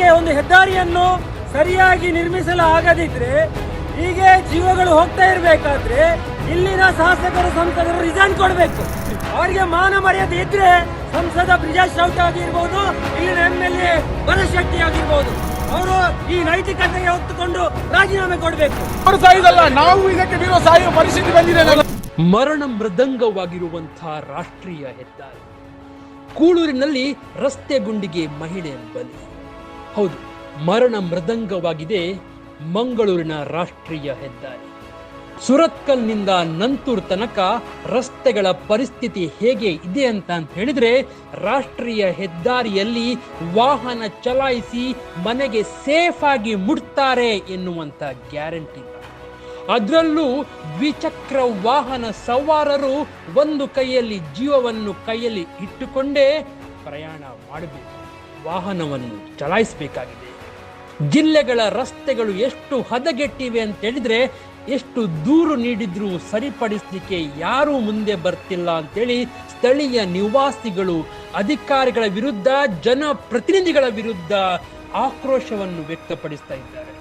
ಯಾಕೆ ಒಂದು ಹೆದ್ದಾರಿಯನ್ನು ಸರಿಯಾಗಿ ನಿರ್ಮಿಸಲು ಆಗದಿದ್ರೆ ಹೀಗೆ ಜೀವಗಳು ಹೋಗ್ತಾ ಇರಬೇಕಾದ್ರೆ ಇಲ್ಲಿನ ಶಾಸಕರು ಸಂಸದರು ರಿಸೈನ್ ಕೊಡಬೇಕು. ಅವರಿಗೆ ಮಾನ ಮರ್ಯಾದೆ ಇದ್ರೆ ಸಂಸದ ಬ್ರಿಜೇಶ್ ಶೌಟ್ ಆಗಿರ್ಬೋದು ಇಲ್ಲಿನ ಎಂ ಎಲ್ ಎ ಬಲಶಕ್ತಿ ಆಗಿರ್ಬೋದು ಅವರು ಈ ನೈತಿಕತೆಗೆ ಹೊತ್ತುಕೊಂಡು ರಾಜೀನಾಮೆ ಕೊಡಬೇಕು. ಅವರು ನಾವು ಇದಕ್ಕೆ ಸಾಯುವ ಪರಿಸ್ಥಿತಿ ಬಂದಿದೆ ಮರಣ ಮೃದಂಗವಾಗಿರುವಂತಹ ರಾಷ್ಟ್ರೀಯ ಹೆದ್ದಾರಿ. ಕೂಳೂರಿನಲ್ಲಿ ರಸ್ತೆ ಗುಂಡಿಗೆ ಮಹಿಳೆ ಬಲಿ. ಹೌದು, ಮರಣ ಮೃದಂಗವಾಗಿದೆ, ಮಂಗಳೂರಿನ ರಾಷ್ಟ್ರೀಯ ಹೆದ್ದಾರಿ. ಸುರತ್ಕಲ್ನಿಂದ ನಂತೂರ್ ತನಕ ರಸ್ತೆಗಳ ಪರಿಸ್ಥಿತಿ ಹೇಗೆ ಇದೆ ಅಂತ ಅಂತ ಹೇಳಿದ್ರೆ, ರಾಷ್ಟ್ರೀಯ ಹೆದ್ದಾರಿಯಲ್ಲಿ ವಾಹನ ಚಲಾಯಿಸಿ ಮನೆಗೆ ಸೇಫ್ ಆಗಿ ಮುಟ್ತಾರೆ ಎನ್ನುವಂತ ಗ್ಯಾರಂಟಿ. ಅದರಲ್ಲೂ ದ್ವಿಚಕ್ರ ವಾಹನ ಸವಾರರು ಒಂದು ಕೈಯಲ್ಲಿ ಜೀವವನ್ನು ಕೈಯಲ್ಲಿ ಇಟ್ಟುಕೊಂಡೇ ಪ್ರಯಾಣ ಮಾಡಬೇಕು. ವಾಹನವನ್ನು ಚಲಾಯಿಸಬೇಕಾಗಿದೆ. ಜಿಲ್ಲೆಗಳ ರಸ್ತೆಗಳು ಎಷ್ಟು ಹದಗೆಟ್ಟಿವೆ ಅಂತ ಹೇಳಿದ್ರೆ ಎಷ್ಟು ದೂರು ನೀಡಿದ್ರೂ ಸರಿಪಡಿಸಲಿಕ್ಕೆ ಯಾರೂ ಮುಂದೆ ಬರ್ತಿಲ್ಲ ಅಂತೇಳಿ ಸ್ಥಳೀಯ ನಿವಾಸಿಗಳು ಅಧಿಕಾರಿಗಳ ವಿರುದ್ಧ ಜನಪ್ರತಿನಿಧಿಗಳ ವಿರುದ್ಧ ಆಕ್ರೋಶವನ್ನು ವ್ಯಕ್ತಪಡಿಸ್ತಾ ಇದ್ದಾರೆ.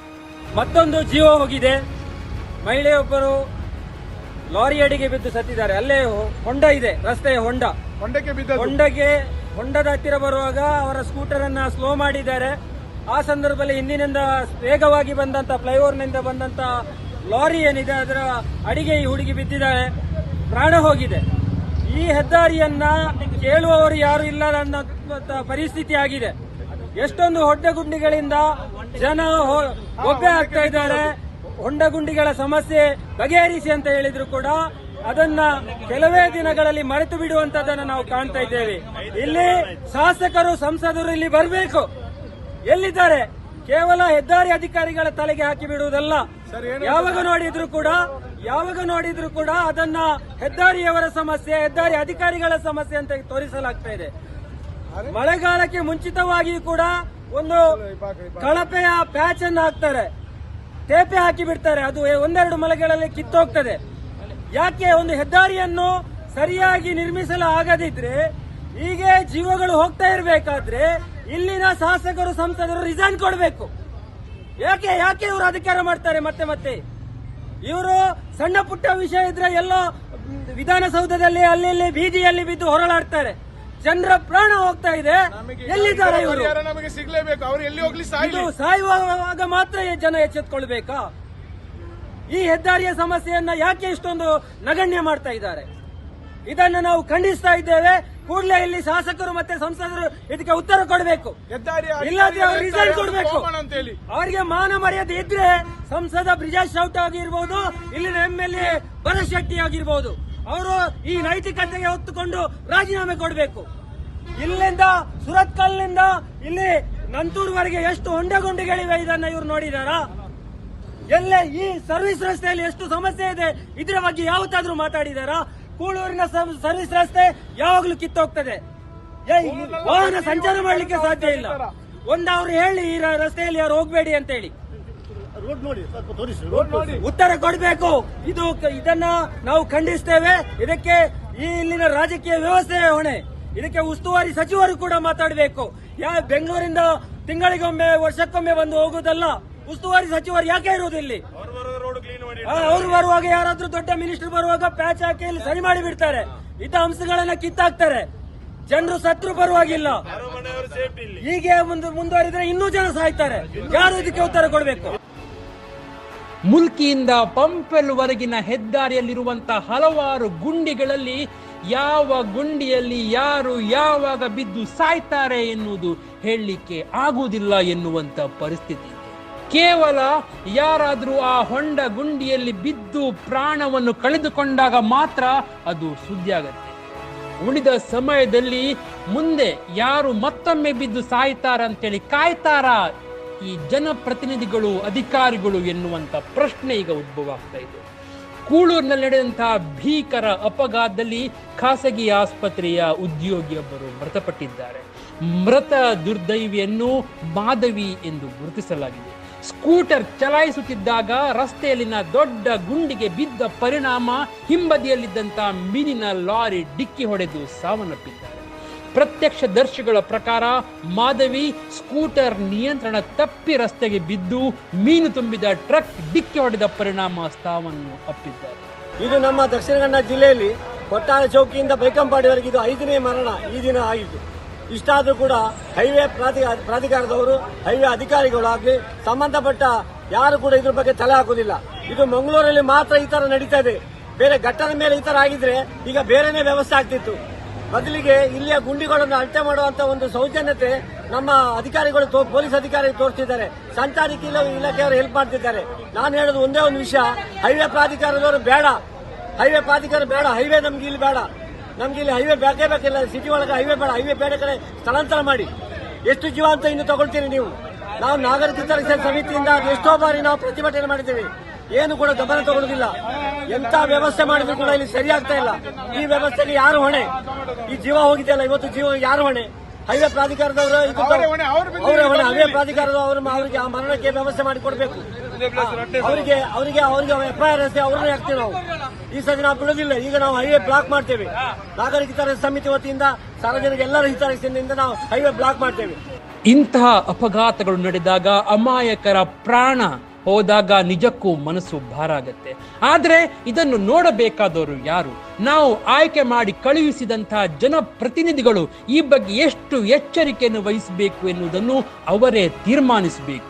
ಮತ್ತೊಂದು ಜೀವ ಹೋಗಿದೆ. ಮಹಿಳೆಯೊಬ್ಬರು ಲಾರಿ ಅಡಿಗೆ ಬಿದ್ದು ಸತ್ತಿದ್ದಾರೆ. ಅಲ್ಲೇ ಹೊಂಡ ಇದೆ ರಸ್ತೆಯ ಹೊಂಡ. ಹೊಂಡಕ್ಕೆ ಬಿದ್ದದ್ದು. ಹೊಂಡಗೆ ಹೊಂಡದ ಹತ್ತಿರ ಬರುವಾಗ ಅವರ ಸ್ಕೂಟರ್ ಅನ್ನ ಸ್ಲೋ ಮಾಡಿದ್ದಾರೆ. ಆ ಸಂದರ್ಭದಲ್ಲಿ ಹಿಂದಿನಿಂದ ವೇಗವಾಗಿ ಬಂದಂತ ಫ್ಲೈಓವರ್ನಿಂದ ಬಂದಂತ ಲಾರಿ ಏನಿದೆ, ಅದರ ಅಡಿಗೆ ಈ ಹುಡುಗಿ ಬಿದ್ದಿದ್ದಾಳೆ. ಪ್ರಾಣ ಹೋಗಿದೆ. ಈ ಹೆದ್ದಾರಿಯನ್ನ ಕೇಳುವವರು ಯಾರು ಇಲ್ಲ ಅನ್ನೋ ಪರಿಸ್ಥಿತಿ ಆಗಿದೆ. ಎಷ್ಟೊಂದು ಹೊಡ್ಡಗುಂಡಿಗಳಿಂದ ಜನ ಒಬ್ಬೆ ಆಗ್ತಾ ಇದ್ದಾರೆ. ಹೊಂಡಗುಂಡಿಗಳ ಸಮಸ್ಯೆ ಬಗೆಹರಿಸಿ ಅಂತ ಹೇಳಿದ್ರು ಕೂಡ ಅದನ್ನ ಕೆಲವೇ ದಿನಗಳಲ್ಲಿ ಮರೆತು ಬಿಡುವಂತದನ್ನ ನಾವು ಕಾಣ್ತಾ ಇದ್ದೇವೆ. ಇಲ್ಲಿ ಶಾಸಕರು, ಸಂಸದರು ಇಲ್ಲಿ ಬರಬೇಕು. ಎಲ್ಲಿದ್ದಾರೆ? ಕೇವಲ ಹೆದ್ದಾರಿ ಅಧಿಕಾರಿಗಳ ತಲೆಗೆ ಹಾಕಿ ಬಿಡುವುದಲ್ಲ. ಯಾವಾಗ ನೋಡಿದ್ರು ಕೂಡ, ಯಾವಾಗ ನೋಡಿದ್ರು ಕೂಡ ಅದನ್ನ ಹೆದ್ದಾರಿಯವರ ಸಮಸ್ಯೆ, ಹೆದ್ದಾರಿ ಅಧಿಕಾರಿಗಳ ಸಮಸ್ಯೆ ಅಂತ ತೋರಿಸಲಾಗ್ತಾ ಇದೆ. ಮಳೆಗಾಲಕ್ಕೆ ಮುಂಚಿತವಾಗಿ ಕೂಡ ಒಂದು ಕಳಪೆಯ ಪ್ಯಾಚ್ ಅನ್ನು ಹಾಕ್ತಾರೆ. ತೇಪೆ ಹಾಕಿ ಬಿಡ್ತಾರೆ. ಅದು ಒಂದೆರಡು ಮಳೆಗಳಲ್ಲಿ ಕಿತ್ತೋಗ್ತದೆ. ಯಾಕೆ ಒಂದು ಹೆದ್ದಾರಿಯನ್ನು ಸರಿಯಾಗಿ ನಿರ್ಮಿಸಲು ಆಗದಿದ್ರೆ ಹೀಗೆ ಜೀವಗಳು ಹೋಗ್ತಾ ಇರಬೇಕಾದ್ರೆ ಇಲ್ಲಿನ ಶಾಸಕರು ಸಂಸದರು ರಿಸೈನ್ ಕೊಡಬೇಕು. ಯಾಕೆ ಯಾಕೆ ಇವರು ಅಧಿಕಾರ ಮಾಡ್ತಾರೆ ಮತ್ತೆ ಮತ್ತೆ? ಇವರು ಸಣ್ಣ ಪುಟ್ಟ ವಿಷಯ ಇದ್ರೆ ಎಲ್ಲೋ ವಿಧಾನಸೌಧದಲ್ಲಿ ಅಲ್ಲಿ ಬೀದಿಯಲ್ಲಿ ಬಿದ್ದು ಹೊರಳಾಡ್ತಾರೆ. ಜನರ ಪ್ರಾಣ ಹೋಗ್ತಾ ಇದೆ. ಎಲ್ಲಿದ್ದಾರೆ ಇವರು? ನಮಗೆ ಸಿಗ್ಲೇಬೇಕು. ಅವ್ರು ಎಲ್ಲಿ ಹೋಗ್ಲಿ ಸಾಯುವಾಗ ಮಾತ್ರ ಜನ ಎಚ್ಚೆತ್ಕೊಳ್ಬೇಕಾ? ಈ ಹೆದ್ದಾರಿಯ ಸಮಸ್ಯೆಯನ್ನ ಯಾಕೆ ಇಷ್ಟೊಂದು ನಗಣ್ಯ ಮಾಡ್ತಾ ಇದ್ದಾರೆ? ಇದನ್ನು ನಾವು ಖಂಡಿಸ್ತಾ ಇದ್ದೇವೆ. ಕೂಡಲೇ ಇಲ್ಲಿ ಶಾಸಕರು ಮತ್ತೆ ಸಂಸದರು ಇದಕ್ಕೆ ಉತ್ತರ ಕೊಡಬೇಕು. ರಿಸಲ್ಟ್ ಕೊಡಬೇಕು. ಅಂತ ಹೇಳಿ ಅವರಿಗೆ ಮಾನ ಮರ್ಯಾದೆ ಇದ್ರೆ ಸಂಸದ ಬ್ರಿಜೇಶ್ ಶೌಟ್ ಆಗಿರ್ಬೋದು ಇಲ್ಲಿನ ಎಂ ಎಲ್ ಎ ಬನಶೆಟ್ಟಿ ಆಗಿರ್ಬೋದು ಅವರು ಈ ನೈತಿಕತೆಗೆ ಹೊತ್ತುಕೊಂಡು ರಾಜೀನಾಮೆ ಕೊಡಬೇಕು. ಇಲ್ಲಿಂದ ಸುರತ್ಕಲ್ನಿಂದ ಇಲ್ಲಿ ನಂತೂರ್ವರೆಗೆ ಎಷ್ಟು ಹೊಂಡಗುಂಡಿಗಳಿವೆ ಇದನ್ನ ಇವ್ರು ನೋಡಿದಾರಾ? ಎಲ್ಲ ಈ ಸರ್ವಿಸ್ ರಸ್ತೆಯಲ್ಲಿ ಎಷ್ಟು ಸಮಸ್ಯೆ ಇದೆ ಇದರ ಬಗ್ಗೆ ಯಾವತ್ತಾದ್ರೂ ಮಾತಾಡಿದಾರಾ? ಕೂಳೂರಿನ ಸರ್ವಿಸ್ ರಸ್ತೆ ಯಾವಾಗ್ಲೂ ಕಿತ್ತೋಗ್ತದೆ. ವಾಹನ ಸಂಚಾರ ಮಾಡ್ಲಿಕ್ಕೆ ಸಾಧ್ಯ ಇಲ್ಲ. ಒಂದು ಅವ್ರು ಹೇಳಿ ಈ ರಸ್ತೆಯಲ್ಲಿ ಯಾರು ಹೋಗ್ಬೇಡಿ ಅಂತ ಹೇಳಿ ಉತ್ತರ ಕೊಡಬೇಕು. ಇದು ಇದನ್ನ ನಾವು ಖಂಡಿಸ್ತೇವೆ. ಇದಕ್ಕೆ ಈ ಇಲ್ಲಿನ ರಾಜಕೀಯ ವ್ಯವಸ್ಥೆ ಹೊಣೆ. ಇದಕ್ಕೆ ಉಸ್ತುವಾರಿ ಸಚಿವರು ಕೂಡ ಮಾತಾಡಬೇಕು. ಯಾ ಬೆಂಗಳೂರಿಂದ ತಿಂಗಳಿಗೊಮ್ಮೆ ವರ್ಷಕ್ಕೊಮ್ಮೆ ಬಂದು ಹೋಗುದಲ್ಲ ಉಸ್ತುವಾರಿ ಸಚಿವರು ಯಾಕೆ ಇರೋದು ಇಲ್ಲಿ? ಅವ್ರು ಬರುವಾಗ ಯಾರಾದ್ರೂ ದೊಡ್ಡ ಮಿನಿಸ್ಟರ್ ಬರುವಾಗ ಪ್ಯಾಚ್ ಹಾಕಿ ಇಲ್ಲಿ ಸರಿ ಮಾಡಿ ಬಿಡ್ತಾರೆ. ಇದ್ದ ಅಂಶಗಳನ್ನ ಕಿತ್ತಾಕ್ತಾರೆ. ಜನರು ಸತ್ರು ಬರುವಾಗಿಲ್ಲ ಹೀಗೆ ಮುಂದೆ ಮುಂದುವರಿದ್ರೆ ಇನ್ನೂ ಜನ ಸಾಯ್ತಾರೆ. ಯಾರು ಇದಕ್ಕೆ ಉತ್ತರ ಕೊಡಬೇಕು? ಮುಲ್ಕಿಯಿಂದ ಪಂಪೆಲ್ವರೆಗಿನ ಹೆದ್ದಾರಿಯಲ್ಲಿರುವಂತಹ ಹಲವಾರು ಗುಂಡಿಗಳಲ್ಲಿ ಯಾವ ಗುಂಡಿಯಲ್ಲಿ ಯಾರು ಯಾವಾಗ ಬಿದ್ದು ಸಾಯ್ತಾರೆ ಎನ್ನುವುದು ಹೇಳಲಿಕ್ಕೆ ಆಗುವುದಿಲ್ಲ ಎನ್ನುವಂತ ಪರಿಸ್ಥಿತಿ. ಕೇವಲ ಯಾರಾದರೂ ಆ ಹೊಂಡ ಗುಂಡಿಯಲ್ಲಿ ಬಿದ್ದು ಪ್ರಾಣವನ್ನು ಕಳೆದುಕೊಂಡಾಗ ಮಾತ್ರ ಅದು ಸುದ್ದಿ ಆಗುತ್ತೆ ಉಳಿದ ಸಮಯದಲ್ಲಿ ಮುಂದೆ ಯಾರು ಮತ್ತೊಮ್ಮೆ ಬಿದ್ದು ಸಾಯ್ತಾರ ಅಂತೇಳಿ ಕಾಯ್ತಾರ? ಈ ಜನಪ್ರತಿನಿಧಿಗಳು, ಅಧಿಕಾರಿಗಳು ಎನ್ನುವಂತ ಪ್ರಶ್ನೆ ಈಗ ಉದ್ಭವ ಆಗ್ತಾ ಇದೆ. ಕೂಳೂರಿನಲ್ಲಿ ನಡೆದಂತಹ ಭೀಕರ ಅಪಘಾತದಲ್ಲಿ ಖಾಸಗಿ ಆಸ್ಪತ್ರೆಯ ಉದ್ಯೋಗಿಯೊಬ್ಬರು ಮೃತಪಟ್ಟಿದ್ದಾರೆ. ಮೃತ ದುರ್ದೈವಿಯನ್ನು ಮಾಧವಿ ಎಂದು ಗುರುತಿಸಲಾಗಿದೆ. ಸ್ಕೂಟರ್ ಚಲಾಯಿಸುತ್ತಿದ್ದಾಗ ರಸ್ತೆಯಲ್ಲಿನ ದೊಡ್ಡ ಗುಂಡಿಗೆ ಬಿದ್ದ ಪರಿಣಾಮ ಹಿಂಬದಿಯಲ್ಲಿದ್ದಂತ ಮೀನಿನ ಲಾರಿ ಡಿಕ್ಕಿ ಹೊಡೆದು ಸಾವನ್ನಪ್ಪಿದ್ದಾರೆ. ಪ್ರತ್ಯಕ್ಷದರ್ಶಿಗಳ ಪ್ರಕಾರ ಮಾಧವಿ ಸ್ಕೂಟರ್ ನಿಯಂತ್ರಣ ತಪ್ಪಿ ರಸ್ತೆಗೆ ಬಿದ್ದು ಮೀನು ತುಂಬಿದ ಟ್ರಕ್ ಡಿಕ್ಕಿ ಹೊಡೆದ ಪರಿಣಾಮ ಸಾವನ್ನು ಅಪ್ಪಿದ್ದಾರೆ. ಇದು ನಮ್ಮ ದಕ್ಷಿಣ ಕನ್ನಡ ಜಿಲ್ಲೆಯಲ್ಲಿ ಕೊಟ್ಟಾರ ಚೌಕಿಯಿಂದ ಬೈಕಂಪಾಡಿವರೆಗೆ ಇದು ಐದನೇ ಮರಣ ಈ ದಿನ ಆಗಿದ್ದು ಇಷ್ಟಾದರೂ ಕೂಡ ಹೈವೇ ಪ್ರಾಧಿಕಾರ ಪ್ರಾಧಿಕಾರದವರು, ಹೈವೇ ಅಧಿಕಾರಿಗಳು ಆಗಲಿ, ಸಂಬಂಧಪಟ್ಟ ಯಾರು ಕೂಡ ಇದ್ರ ಬಗ್ಗೆ ತಲೆ ಹಾಕುದಿಲ್ಲ. ಇದು ಮಂಗಳೂರಲ್ಲಿ ಮಾತ್ರ ಈ ತರ ನಡೀತಾ ಇದೆ. ಬೇರೆ ಘಟ್ಟದ ಮೇಲೆ ಈ ತರ ಆಗಿದ್ರೆ ಈಗ ಬೇರೆನೇ ವ್ಯವಸ್ಥೆ ಆಗ್ತಿತ್ತು. ಬದಲಿಗೆ ಇಲ್ಲಿಯ ಗುಂಡಿಗಳನ್ನು ಅಳತೆ ಮಾಡುವಂತ ಒಂದು ಸೌಜನ್ಯತೆ ನಮ್ಮ ಅಧಿಕಾರಿಗಳು ಪೊಲೀಸ್ ಅಧಿಕಾರಿ ತೋರಿಸ್ತಿದ್ದಾರೆ. ಸಂಚಾರಿ ಇಲ- ಇಲಾಖೆಯವರು ಹೆಲ್ಪ್ ಮಾಡ್ತಿದ್ದಾರೆ. ನಾನು ಹೇಳೋದು ಒಂದೇ ಒಂದು ವಿಷಯ. ಹೈವೇ ಪ್ರಾಧಿಕಾರದವರು ಬೇಡ. ಹೈವೇ ಪ್ರಾಧಿಕಾರ ಬೇಡ. ಹೈವೇ ನಮ್ಗೆ ಇಲ್ಲಿ ಬೇಡ. ನಮ್ಗೆ ಇಲ್ಲಿ ಹೈವೇ ಬೇಕೇ ಬೇಕಿಲ್ಲ ಸಿಟಿ ಒಳಗೆ ಹೈವೇ ಬೇಡ. ಹೈವೇ ಬೇರೆ ಕಡೆ ಸ್ಥಳಾಂತರ ಮಾಡಿ. ಎಷ್ಟು ಜೀವ ಅಂತ ಇನ್ನು ತಗೊಳ್ತೀರಿ ನೀವು? ನಾವು ನಾಗರಿಕ ಸಮಿತಿಯಿಂದ ಎಷ್ಟೋ ಬಾರಿ ನಾವು ಪ್ರತಿಭಟನೆ ಮಾಡಿದ್ದೇವೆ. ಏನು ಕೂಡ ಗಮನ ತಗೊಳ್ಳೋದಿಲ್ಲ ಎಂತ ವ್ಯವಸ್ಥೆ ಮಾಡಿದ್ರು ಕೂಡ ಇಲ್ಲಿ ಸರಿಯಾಗ್ತಾ ಇಲ್ಲ. ಈ ವ್ಯವಸ್ಥೆಗೆ ಯಾರು ಹೊಣೆ? ಈ ಜೀವ ಹೋಗಿದೆಯಲ್ಲ ಇವತ್ತು ಜೀವ ಯಾರು ಹೊಣೆ? ಹೈವೇ ಪ್ರಾಧಿಕಾರದವರು ಇದು ಅವರೇ ಹೊಣೆ, ಹೈವೇ ಪ್ರಾಧಿಕಾರದವರು ಅವರಿಗೆ ಆ ಮರಣಕ್ಕೆ ವ್ಯವಸ್ಥೆ ಮಾಡಿ ಕೊಡಬೇಕು ಅವರಿಗೆ ಅವರಿಗೆ ಅವರಿಗೆ ಎಫ್ಐಆರ್ ಎಸ್ ಅವ್ರನ್ನೇ ಹಾಕ್ತೀವಿ ನಾವು. ಈ ಸತಿ ನಾವು ಬಿಡೋದಿಲ್ಲ. ಈಗ ನಾವು ಹೈವೇ ಬ್ಲಾಕ್ ಮಾಡ್ತೇವೆ. ನಾಗರಿಕ ಸಮಿತಿ ವತಿಯಿಂದ ಸಾರ್ವಜನಿಕ ಎಲ್ಲರ ಹಿತರಕ್ಷಣೆಯಿಂದ ನಾವು ಹೈವೇ ಬ್ಲಾಕ್ ಮಾಡ್ತೇವೆ. ಇಂತಹ ಅಪಘಾತಗಳು ನಡೆದಾಗ ಅಮಾಯಕರ ಪ್ರಾಣ ಹೋದಾಗ ನಿಜಕ್ಕೂ ಮನಸ್ಸು ಭಾರ ಆಗತ್ತೆ ಆದರೆ ಇದನ್ನು ನೋಡಬೇಕಾದವರು ಯಾರು? ನಾವು ಆಯ್ಕೆ ಮಾಡಿ ಕಳುಹಿಸಿದಂತಹ ಜನಪ್ರತಿನಿಧಿಗಳು ಈ ಬಗ್ಗೆ ಎಷ್ಟು ಎಚ್ಚರಿಕೆಯನ್ನು ವಹಿಸಬೇಕು ಎನ್ನುವುದನ್ನು ಅವರೇ ತೀರ್ಮಾನಿಸಬೇಕು.